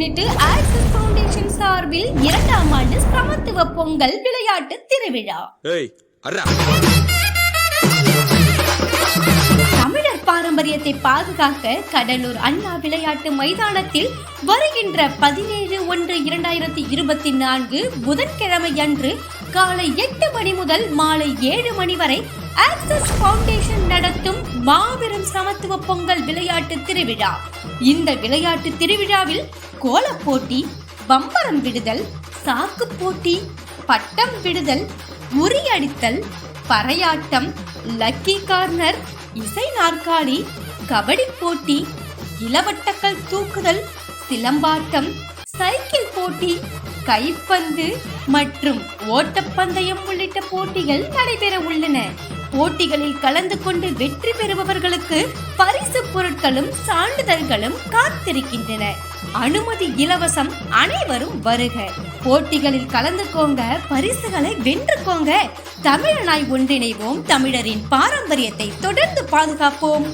முன்னிட்டு ஆக்சிஸ் சார்பில் இரண்டாம் ஆண்டு சமத்துவ பொங்கல் விளையாட்டு திருவிழா. தமிழர் பாரம்பரியத்தை பாதுகாக்க கடலூர் அண்ணா விளையாட்டு மைதானத்தில் வருகின்ற பதினேழு ஒன்று இரண்டாயிரத்தி இருபத்தி நான்கு புதன்கிழமை அன்று காலை எட்டு மணி முதல் மாலை ஏழு மணி வரை ஆக்சஸ் ஃபவுண்டேஷன் நடத்தும் மாபெரும் சமத்துவ பொங்கல் விளையாட்டு திருவிழா. இந்த விளையாட்டு திருவிழாவில் கோலப் போட்டி பம்பரம் விடுதல் சாக்கு போட்டி பட்டம் விடுதல் உரியடித்தல் பறையாட்டம் லக்கி கார்னர் இசை நாற்காலி கபடி போட்டி இளவட்டக்கல் தூக்குதல் சிலம்பாட்டம் சைக்கிள் போட்டி கைப்பந்து மற்றும் ஓட்டப்பந்தயம் உள்ளிட்ட போட்டிகள் நடைபெற உள்ளன. போட்டிகளில் கலந்து கொண்டு வெற்றி பெறுபவர்களுக்கு பரிசு பொருட்களும் சான்றிதழ்களும் காத்திருக்கின்றன. அனுமதி இலவசம் அனைவரும் வருக. போட்டிகளில் கலந்துக்கோங்க பரிசுகளை வென்றுக்கோங்க தமிழனாய் ஒன்றிணைவோம் தமிழரின் பாரம்பரியத்தை தொடர்ந்து பாதுகாப்போம்.